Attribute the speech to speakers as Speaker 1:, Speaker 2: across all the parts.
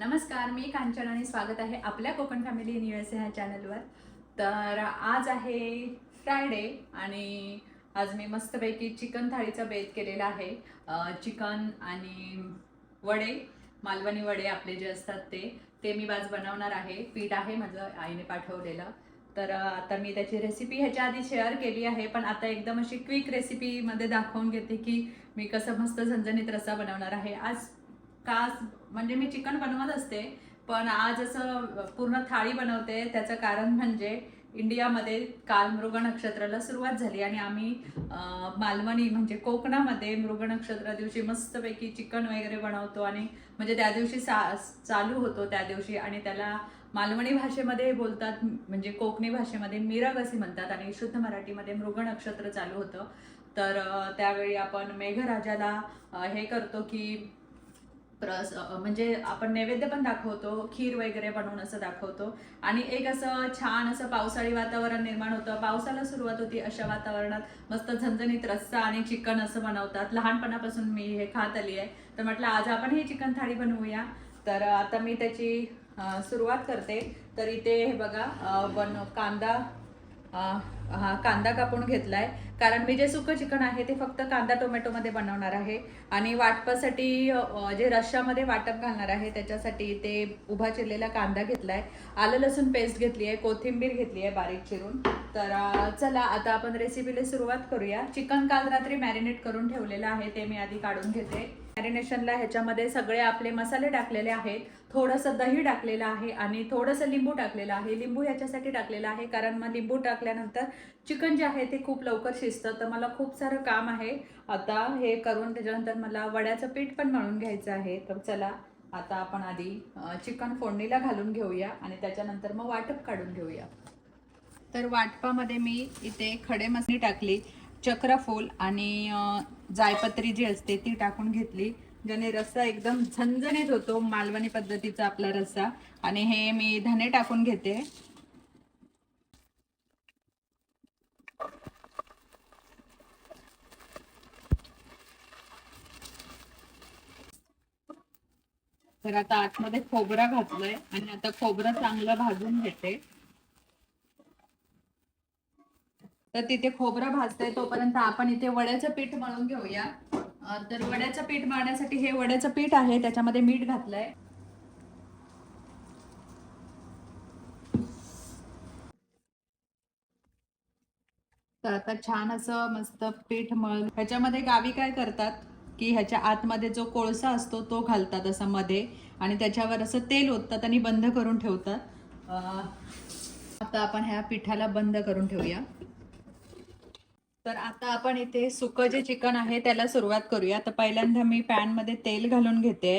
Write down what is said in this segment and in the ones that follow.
Speaker 1: नमस्कार मी कांचन आणि स्वागत आहे आपल्या कोकण फॅमिली इन एस ह्या चॅनलवर. तर आज आहे फ्रायडे आणि आज मी मस्तपैकी चिकन थाळीचा बेत केलेला आहे. चिकन आणि वडे मालवणी वडे आपले जे असतात ते ते मी आज बनवणार आहे. पीठ आहे माझं आईने पाठवलेलं. तर आता मी त्याची रेसिपी ह्याच्या आधी शेअर केली आहे पण आता एकदम अशी क्विक रेसिपीमध्ये दाखवून घेते की मी कसं मस्त झणझणीत रस्सा बनवणार आहे. आज तास म्हणजे मी चिकन बनवत असते पण आज असं पूर्ण थाळी बनवते. त्याचं कारण म्हणजे इंडियामध्ये काल मृग नक्षत्राला सुरुवात झाली आणि आम्ही मालवणी म्हणजे कोकणामध्ये मृग नक्षत्रा दिवशी मस्तपैकी चिकन वगैरे बनवतो आणि म्हणजे त्या दिवशी सा चालू होतो त्या दिवशी आणि त्याला मालवणी भाषेमध्ये बोलतात म्हणजे कोकणी भाषेमध्ये मिरग असे म्हणतात आणि शुद्ध मराठीमध्ये मृग नक्षत्र चालू होतं. तर त्यावेळी आपण मेघराजाला हे करतो की प्रस म्हणजे आपण नैवेद्य पण दाखवतो खीर वगैरे बनवून असं दाखवतो. आणि एक असं छान असं पावसाळी वातावरण निर्माण होतं. पावसाला सुरुवात होती अशा वातावरणात. मस्त झणझणीत रस्सा आणि चिकन असं बनवतात. लहानपणापासून मी हे खात आली आहे. तर म्हटलं आज आपण ही चिकन थाळी बनवूया. तर आता मी त्याची सुरुवात करते. तर इथे हे बघा बन कांदा हा कांदा कापून घेतला आहे कारण मी जे सुकं चिकन आहे ते फक्त कांदा टोमॅटोमध्ये बनवणार आहे. आणि वाटपासाठी जे रश्श्यामध्ये वाटप घालणार आहे त्याच्यासाठी ते उभा चिरलेला कांदा घेतला आहे आलं लसूण पेस्ट घेतली आहे कोथिंबीर घेतली आहे बारीक चिरून. तर चला आता आपण रेसिपीला सुरुवात करूया. चिकन काल रात्री मॅरिनेट करून ठेवलेलं आहे ते मी आधी काढून घेते. मॅरिनेशनला ह्याच्यामध्ये सगळे आपले मसाले टाकलेले आहेत. थोडंसं दही टाकलेलं आहे आणि थोडंसं लिंबू टाकलेलं आहे. लिंबू ह्याच्यासाठी टाकलेलं आहे कारण मग लिंबू टाकल्यानंतर चिकन जे आहे ते खूप लवकर शिजतं. तर मला खूप सारं काम आहे. आता हे करून त्याच्यानंतर मला वड्याचं पीठ पण मळून घ्यायचं आहे. तर चला आता आपण आधी चिकन फोडणीला घालून घेऊया आणि त्याच्यानंतर मग वाटप काढून घेऊया. तर वाटपामध्ये मी इथे खडे मसणी टाकली. चक्रफूल आणि जायपत्री जी असते ती टाकून घेतली. ज्याने रस्सा एकदम झणझणीत होतो मालवणी पद्धतीचा आपला रस्सा. आणि हे मी धने टाकून घेते. तर आता आतमध्ये खोबरं घातलंय आणि आता खोबरं चांगलं भाजून घेते. तर तिथे खोबरं भाजतंय तोपर्यंत आपण इथे वड्याचं पीठ मळून घेऊया. तर वड्याचं पीठ मळण्यासाठी हे वड्याचं पीठ आहे त्याच्यामध्ये मीठ घातलंय. तर आता छान असं मस्त पीठ मळ ह्याच्यामध्ये गावी काय करतात की ह्याच्या आतमध्ये जो कोळसा असतो तो घालतात असं मध्ये आणि त्याच्यावर असं तेल ओततात आणि बंद करून ठेवतात. आता आपण ह्या पिठाला बंद करून ठेवूया. तर आता आपण इथे सुकं जे चिकन आहे त्याला सुरुवात करूया. तर पहिल्यांदा मी पॅनमध्ये तेल घालून घेते.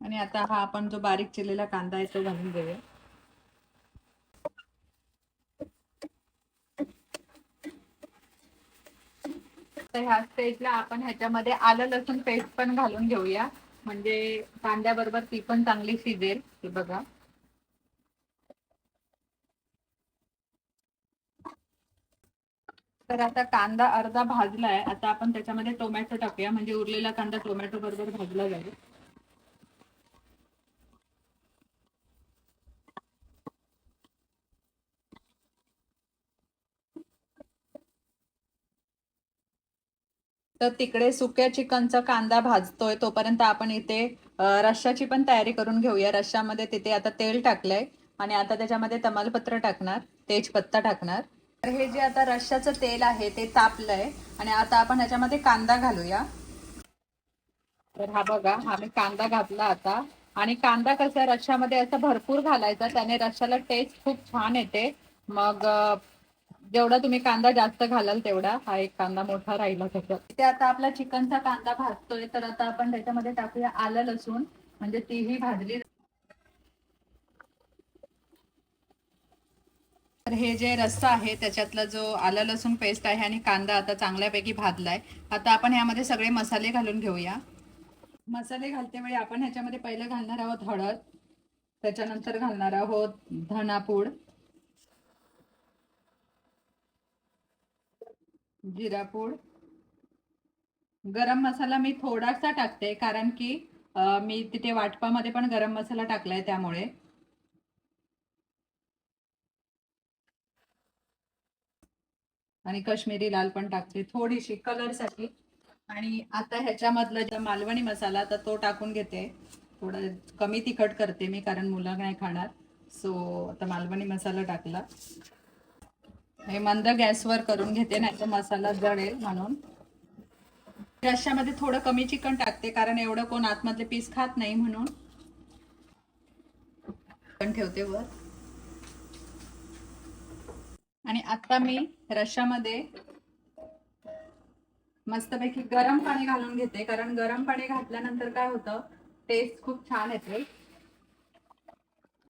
Speaker 1: आणि आता हा आपण जो बारीक चिरलेला कांदा आहे तो घालून घेऊया. तर ह्या स्टेजला आपण ह्याच्यामध्ये आलं लसूण पेस्ट पण घालून घेऊया. म्हणजे कांद्याबरोबर ती पण चांगली शिजेल. हे बघा. तर आता कांदा अर्धा भाजलाय. आता आपण त्याच्यामध्ये टोमॅटो टाकूया. म्हणजे उरलेला कांदा टोमॅटो बरोबर भाजला जाईल. तर तिकडे सुक्या चिकनचा कांदा भाजतोय. तोपर्यंत आपण इथे अ, रश्शाची पण तयारी करून घेऊया. रश्शामध्ये तिथे आता तेल टाकलंय. आणि आता त्याच्यामध्ये तमालपत्र टाकणार. तेजपत्ता टाकणार. तर हे जे आता रश्याचं तेल आहे ते तापलंय. आणि आता आपण ह्याच्यामध्ये कांदा घालूया. तर हा बघा आम्ही कांदा घातला आता. आणि कांदा कसा रश्यामध्ये असा भरपूर घालायचा त्याने रश्याला टेस्ट खूप छान येते. मग जेवढा तुम्ही कांदा जास्त घालाल तेवढा हा एक कांदा मोठा राहिला त्याच्यात. इथे आता आपला चिकनचा कांदा भाजतोय तर आता आपण त्याच्यामध्ये टाकूया आलं लसूण. म्हणजे तीही भाजली तर हे जे रस्सा आहे त्याच्यातला जो आलं लसूण पेस्ट आहे आणि कांदा आता चांगल्यापैकी भाजलाय. आता आपण ह्यामध्ये सगळे मसाले घालून घेऊया. मसाले घालते वेळी आपण ह्याच्यामध्ये पहिलं घालणार आहोत हळद. त्याच्यानंतर घालणार आहोत धनापूड. जिरापूड. गरम मसाला मी थोडासा टाकते कारण की मी तिथे वाटपामध्ये पण गरम मसाला टाकलाय त्यामुळे. आणि कश्मीरी लाल पण टाकते थोडीशी कलरसाठी आणि आता ह्याच्यामधला जे मालवणी मसाला तर तो टाकून घेते. थोडं कमी तिखट करते मी कारण मुलं नाही खाणार. सो आता मालवणी मसाला टाकला. हे मंद गॅसवर करून घेते नाही तर मसाला जळेल म्हणून. रश्श्यामध्ये थोडं कमी चिकन टाकते कारण एवढं कोण आतमधले पीस खात नाही म्हणून. पण ठेवते वर. आणि आता मी रशामध्ये मस्तपैकी गरम पाणी घालून घेते कारण गरम पाणी घातल्यानंतर काय होतं टेस्ट खूप छान येते.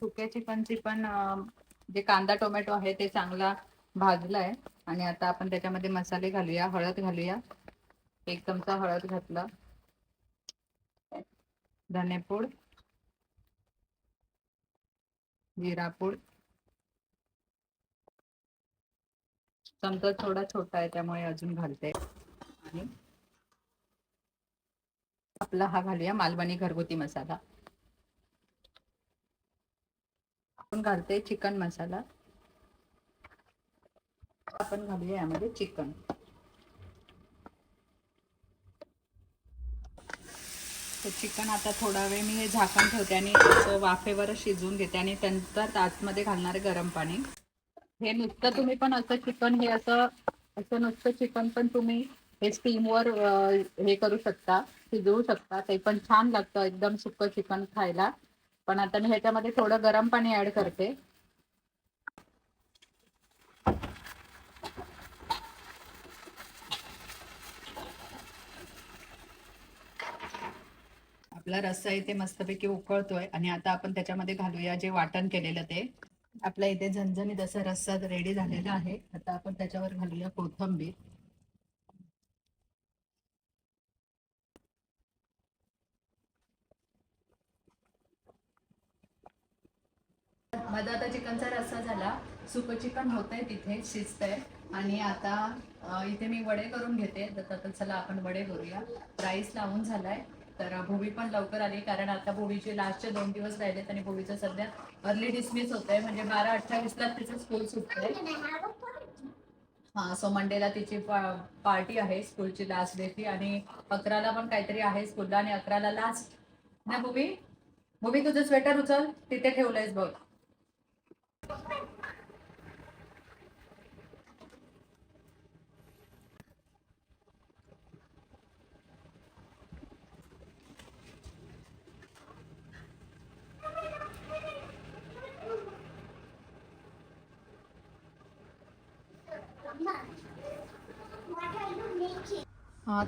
Speaker 1: सुक्या चिकनची पण जे कांदा टोमॅटो आहे ते चांगला आहे आणि आता आपण त्याच्यामध्ये मसाले घालूया हळद घालूया. एक चमचा हळद घातला. धनेपूड. जिरापूड. चमचा थोडा छोटा आहे त्यामुळे अजून घालते. आणि आपला हा घालूया मालवणी घरगुती मसाला. आपण घालते चिकन मसाला. आपण घालूया यामध्ये चिकन. तर चिकन आता थोडा वेळ मी हे झाकण ठेवते आणि वाफेवर शिजवून घेते आणि त्यानंतर आतमध्ये घालणारे गरम पाणी. हे नुसतं तुम्ही पण असं चिकन हे असं असं नुसतं चिकन पण तुम्ही हे स्टीमवर हे करू शकता शिजवू शकता. ते पण छान लागतं एकदम सुक्क चिकन खायला. पण आता मी ह्याच्यामध्ये थोडं गरम पाणी ऍड करते. आपला रस्सा इथे मस्तपैकी उकळतोय. आणि आता आपण त्याच्यामध्ये घालूया जे वाटण केलेलं ते. आपल्या इथे झणझणीत असा रस्सा रेडी झालेला आहे. आता आपण त्याच्यावर घालूया कोथंबीर. माझा आता चिकनचा रस्सा झाला. सुप चिकन होतंय तिथे शिजतंय. आणि आता इथे मी वडे करून घेते. तर चला आपण वडे करूया. राईस लावून झालाय. तर भूमी पण लवकर आली कारण आता भूमीचे लास्टचे दोन दिवस राहिलेत आणि भूमीचं सध्या अर्ली डिसमिस होत आहे म्हणजे बारा अठ्ठावीस ला तिचं स्कूल सुटतंय हा सो मंडेला तिची पार्टी आहे स्कूलची लास्ट डेची आणि अकराला पण काहीतरी आहे स्कूलला आणि अकराला लास्ट ना भूमी? भूमी तुझं स्वेटर उचल. तिथे ठेवलंयस बघ हा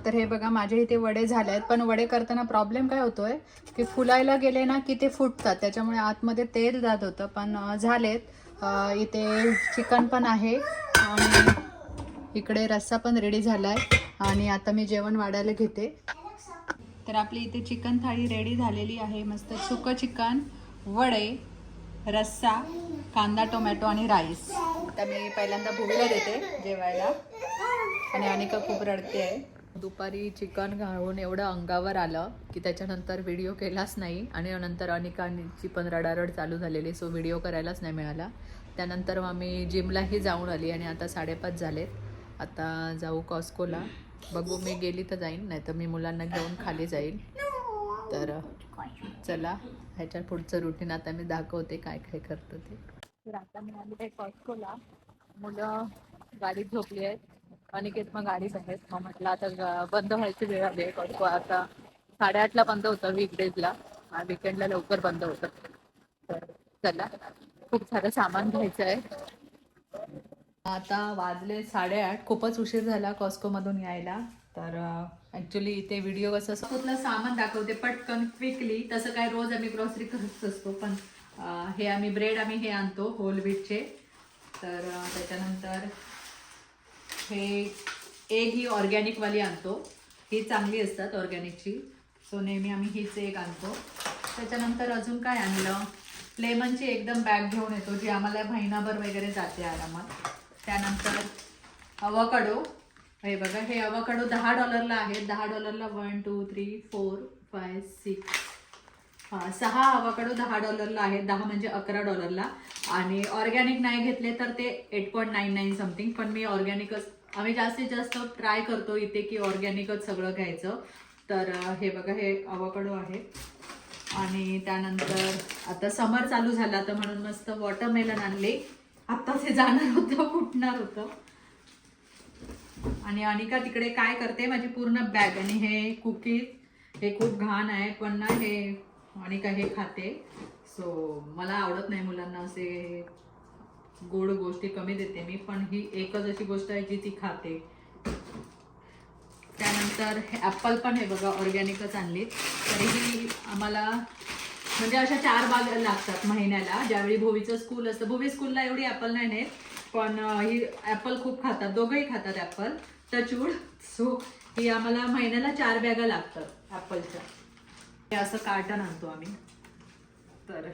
Speaker 1: तर हे बघा माझे इथे वडे झाले आहेत. पण वडे करताना प्रॉब्लेम काय होतोय की फुलायला गेले ना की ते फुटतात. त्याच्यामुळे आतमध्ये तेल जात होतं. पण झालेत. इथे चिकन पण आहे. आणि इकडे रस्सा पण रेडी झाला आहे आणि आता मी जेवण वाढायला घेते. तर आपली इथे चिकन थाळी रेडी झालेली आहे. मस्त सुकं चिकन वडे रस्सा कांदा टोमॅटो आणि राईस. आता मी पहिल्यांदा भुवीला देते जेवायला. आणि अनिका खूप रडते. आहे दुपारी चिकन घालून एवढं अंगावर आलं की त्याच्यानंतर व्हिडिओ केलाच नाही. आणि नंतर अनिकाची पण रडारड चालू झालेली सो व्हिडिओ करायलाच नाही मिळाला. त्यानंतर मग मी जिमलाही जाऊन आली आणि आता साडेपाच झालेत. आता जाऊ कॉस्कोला बघू मी गेली तर जाईन नाही तर मी मुलांना घेऊन खाली जाईल तर चला ह्याच्या पुढचं रुटीन आता मी दाखवते काय काय करतो ते. तर आता मी आली कॉस्कोला मुलं गाडीत झोपली आहेत. अनिकेत मग गाडीत आहेत. मग म्हटलं आता बंद व्हायची वेळ आली आहे कॉस्को आता साडेआठला बंद होतं वीकडेजला विकेंडला लवकर बंद होतं. तर चला खूप सारं सामान घ्यायचं आहे. आता वाजले साडेआठ. खूपच उशीर झाला कॉस्कोमधून यायला. तर ॲक्च्युली ते व्हिडिओ कसं कुठलं सामान दाखवते पटकन क्विकली तसं काय रोज आम्ही ग्रॉसरी करत असतो पण हे आम्ही ब्रेड आम्ही हे आणतो होल व्हीटचे तर त्याच्यानंतर हे एग ही ऑर्गॅनिकवाली आणतो. ही चांगली असतात ऑर्गॅनिकची सो नेहमी आम्ही हीच एक आणतो. त्याच्यानंतर अजून काय आणलं? लेमनची एकदम बॅग घेऊन येतो जी आम्हाला महिनाभर वगैरे जाते आरामात. त्यानंतर अवाकडो हे बघा हे अवाकडो दहा डॉलरला आहे दहा डॉलरला one two three four five six सहा अवाकडो दहा डॉलरला आहे दहा म्हणजे अकरा डॉलरला. आणि ऑर्गॅनिक नाही घेतले तर ते eight point nine nine something पण मी ऑर्गॅनिकच आम्ही जास्तीत जास्त ट्राय करतो इथे की ऑर्गॅनिकच सगळं घ्यायचं. तर हे बघा हे अवाकडो आहे. आणि त्यानंतर आता समर चालू झाला तर म्हणून मस्त वॉटरमेलन आणले. आत्ता ते जाणार होतं फुटणार होतं. आणि अनिका तिकडे काय करते माझी पूर्ण बॅग आणि हे कुकीज हे खूप घाण आहे पण ना हे अनिका हे खाते. सो मला आवडत नाही मुलांना असे गोड गोष्टी कमी देते मी पण ही एकच अशी गोष्ट आहे जी ती खाते. त्यानंतर हे ॲपल पण हे बघा ऑर्गॅनिकच आणली तरीही आम्हाला म्हणजे अशा चार बाग लागतात महिन्याला. ज्यावेळी भोवीचं स्कूल असतं भोवी स्कूलला एवढी ॲपल नाही नेत पण ही ॲपल खूप खातात. दोघंही खातात ॲपल. टचवूड सो ही आम्हाला महिन्याला चार बॅगा लागतात ॲपलच्या. हे असं कार्टन आणतो आम्ही. तर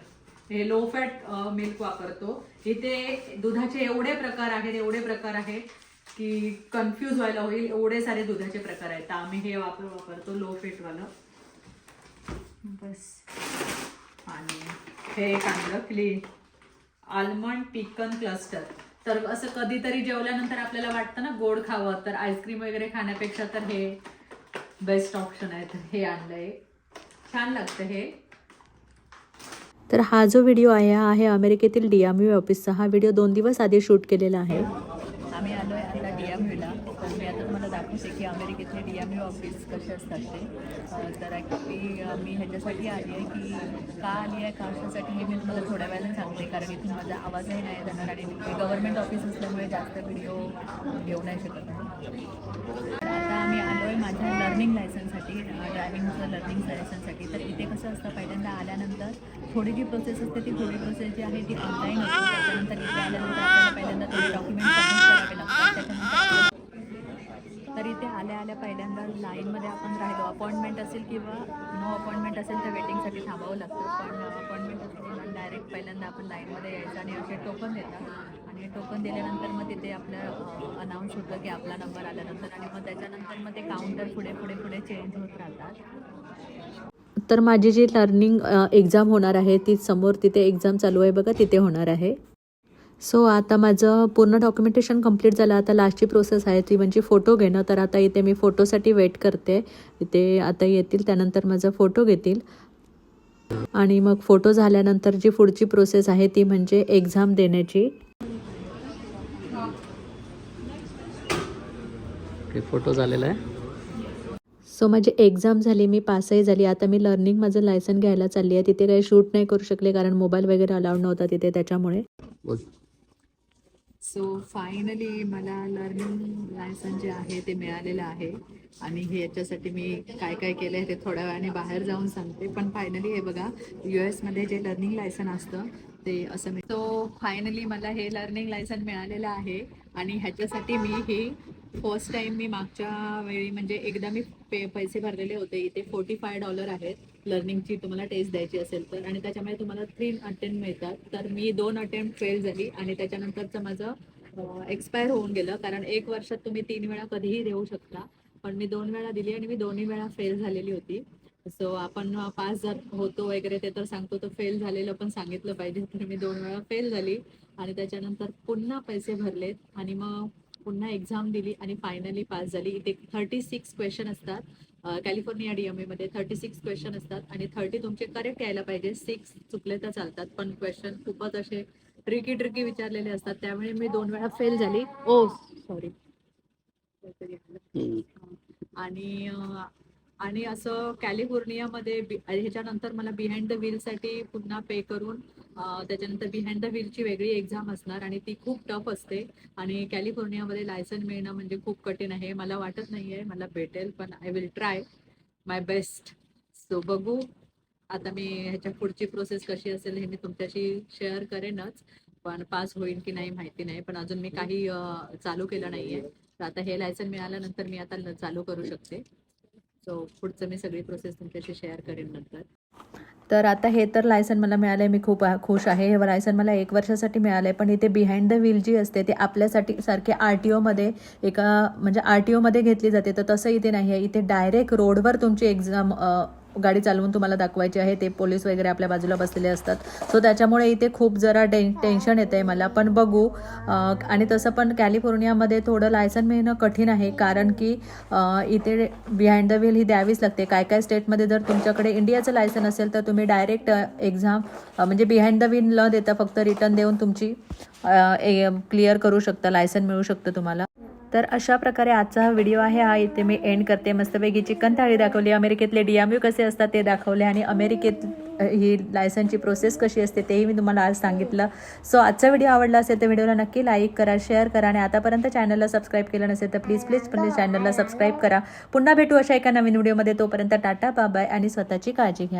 Speaker 1: हे लो फॅट मिल्क वापरतो. इथे दुधाचे एवढे प्रकार आहेत एवढे प्रकार आहेत की कन्फ्यूज व्हायला होईल. एवढे सारे दुधाचे प्रकार आहेत. तर आम्ही हे वापर वापरतो लो फॅटवालं बस. आणि हे एक आणलं क्ली आल्मंड पिकन क्लस्टर तर असं कधीतरी जेवल्यानंतर आपल्याला वाटतं ना गोड खावं. तर आईस्क्रीम वगैरे खाण्यापेक्षा तर हे बेस्ट ऑप्शन आहे. तर हे आणलंय. छान लागतं हे.
Speaker 2: तर हा जो व्हिडिओ आहे हा आहे अमेरिकेतील डीएमयू ऑफिसचा. हा व्हिडिओ दोन दिवस आधी शूट केलेला आहे.
Speaker 1: आम्ही आलो आहे आता डी एम यूला तर मी आता तुम्हाला दाखवते की अमेरिकेतले डी एम यू ऑफिस कसे असतात ते. तर ॲक्च्युली मी ह्याच्यासाठी आली आहे की का आली आहे कशासाठी हे मी तुम्हाला थोड्या वेळाने सांगते. कारण इथून माझा आवाजही नाही जाणार आणि ते गव्हर्नमेंट ऑफिस असल्यामुळे जास्त व्हिडिओ घेऊ नाही शकत. आता आम्ही आलो आहे माझ्या लर्निंग लायसनसाठी ड्रायव्हिंगचं लर्निंग लायसनसाठी तर इथे कसं असतं पहिल्यांदा आल्यानंतर थोडी जी प्रोसेस असते ती थोडी प्रोसेस जी आहे ती ऑनलाईन असते. त्याच्यानंतर इथे आल्यानंतर आपल्याला पहिल्यांदा थोडे डॉक्युमेंट करावे लागतात त्याच्यानंतर तर इथे आल्या आल्या पहिल्यांदा लाईनमध्ये आपण राहिलो. अपॉइंटमेंट असेल किंवा नो अपॉइंटमेंट असेल तर वेटिंगसाठी थांबावं लागतं. पण अपॉइंटमेंट असेल पहिल्यांदा आपण लाईनमध्ये यायचं आणि असे टोकन देतात. आणि टोकन दिल्यानंतर मग तिथे आपलं अनाऊन्स होतं की आपला नंबर आल्यानंतर आणि मग त्याच्यानंतर मग ते काउंटर पुढे पुढे पुढे चेंज होत राहतात.
Speaker 2: तर माझी जी लर्निंग एक्झाम होणार आहे ती समोर तिथे एक्झाम चालू आहे बघा तिथे होणार आहे. सो आता माझं पूर्ण डॉक्युमेंटेशन कंप्लीट झालं. आता लास्टची प्रोसेस आहे ती म्हणजे फोटो घेणं. तर आता इथे मी फोटोसाठी वेट करते. इथे आता येतील त्यानंतर माझा फोटो घेतील. आणि मग फोटो झाल्यानंतर जी पुढची प्रोसेस आहे ती म्हणजे एक्झाम देण्याची.
Speaker 3: फोटो झालेला आहे.
Speaker 2: सो माझी एक्झाम झाली मी पासही झाली. आता मी लर्निंग माझं लायसन घ्यायला चालली आहे. तिथे काही शूट नाही करू शकले कारण मोबाईल वगैरे अलाउड नव्हता तिथे त्याच्यामुळे.
Speaker 1: सो फायनली मला लर्निंग लायसन जे आहे ते मिळालेलं आहे. आणि हे याच्यासाठी मी काय काय केलं आहे ते थोड्या वेळाने बाहेर जाऊन सांगते. पण फायनली हे बघा यू एसमध्ये जे लर्निंग लायसन असतं ते असं मी सो फायनली मला हे लर्निंग लायसन मिळालेलं आहे. आणि ह्याच्यासाठी मी ही फर्स्ट टाईम मी मागच्या वेळी म्हणजे एकदा मी पे पैसे भरलेले होते. इथे फोर्टी फाय डॉलर आहेत. लर्निंगची तुम्हाला टेस्ट द्यायची असेल तर. आणि त्याच्यामुळे तुम्हाला थ्री अटेम्प्ट मिळतात. तर मी दोन अटेम्प्ट फेल झाली आणि त्याच्यानंतरचं माझं एक्सपायर होऊन गेलं. कारण एक वर्षात तुम्ही तीन वेळा कधीही देऊ शकता. पण मी दोन वेळा दिली आणि मी दोन्ही वेळा फेल झालेली होती. सो आपण पास जर होतो वगैरे ते तर सांगतो तर फेल झालेलं पण सांगितलं पाहिजे. तर मी दोन वेळा फेल झाली आणि त्याच्यानंतर पुन्हा पैसे भरलेत. आणि मग पुन्हा एक्झाम दिली आणि फायनली पास झाली. इथे थर्टी सिक्स क्वेश्चन असतात. कॅलिफोर्निया डी एम एमध्ये थर्टी सिक्स क्वेश्चन असतात आणि थर्टी तुमचे करेक्ट यायला पाहिजे. सिक्स चुकले तर चालतात. पण क्वेश्चन खूपच असे ट्रिकी ट्रिकी विचारलेले असतात. त्यामुळे मी दोन वेळा फेल झाली. ओ सॉरी
Speaker 3: हम्म.
Speaker 1: आणि आणि असं कॅलिफोर्नियामध्ये ह्याच्यानंतर मला बिहाइंड द व्हीलसाठी पुन्हा पे करून त्याच्यानंतर बिहाइंड द व्हीलची वेगळी एक्झाम असणार आणि ती खूप टफ असते. आणि कॅलिफोर्नियामध्ये लायसन मिळणं म्हणजे खूप कठीण आहे. मला वाटत नाही आहे मला भेटेल पण I will try my best so बघू. आता मी ह्याच्या पुढची प्रोसेस कशी असेल हे मी तुमच्याशी शेअर करेनच. पण पास होईल की नाही माहिती नाही. पण अजून मी काही चालू केलं नाही आहे तर आता हे लायसन मिळाल्यानंतर मी आता चालू करू शकते. सो पुढचं मी सगळी प्रोसेस तुमच्याशी शेअर करेन नंतर.
Speaker 2: तर आता हे तर लायसन मला मिळालं आहे मी खूप खुश आहे. हे लायसन मला एक वर्षासाठी मिळालं आहे पण इथे बिहाइंड द व्हील जी असते ते आपल्यासाठी सारखे आर टी ओमध्ये एका म्हणजे आर टी ओमध्ये घेतली जाते तर तसं इथे नाही आहे इथे डायरेक्ट रोडवर तुमची एक्झाम
Speaker 1: गाडी चालवून तुम्हाला दाखवायची आहे. ते पोलीस वगैरे आपल्या बाजूला बसलेले असतात. सो त्याच्यामुळे इथे खूप जरा टेन टेन्शन येतं आहे मला. पण बघू आणि तसं पण कॅलिफोर्नियामध्ये थोडं लायसन मिळणं कठीण आहे. कारण की इथे बिहाइंड द व्हील ही द्यावीच लागते. काय काय स्टेटमध्ये जर तुमच्याकडे इंडियाचं लायसन असेल तर तुम्ही डायरेक्ट एक्झाम म्हणजे बिहाइंड द व्हील न देता फक्त रिटर्न देऊन तुमची क्लिअर करू शकता. लायसन मिळू शकतं तुम्हाला. तर अशा प्रकारे आजचा हा व्हिडिओ आहे. हा इथे मी एंड करते. मस्तपैकी चिकन थाळी दाखवली. अमेरिकेतले डी एम यू कसे असतात ते दाखवले आणि अमेरिकेत ही लायसनची प्रोसेस कशी असते तेही मी तुम्हाला आज सांगितलं. सो आजचा व्हिडिओ आवडला असेल तर व्हिडिओला नक्की लाईक करा शेअर करा आणि आतापर्यंत चॅनलला सबस्क्राईब केलं नसेल तर प्लीज प्लीज प्लीज चॅनलला सबस्क्राईब करा. पुन्हा भेटू अशा एका नवीन व्हिडिओमध्ये तोपर्यंत टाटा बाबाय आणि स्वतःची काळजी घ्या.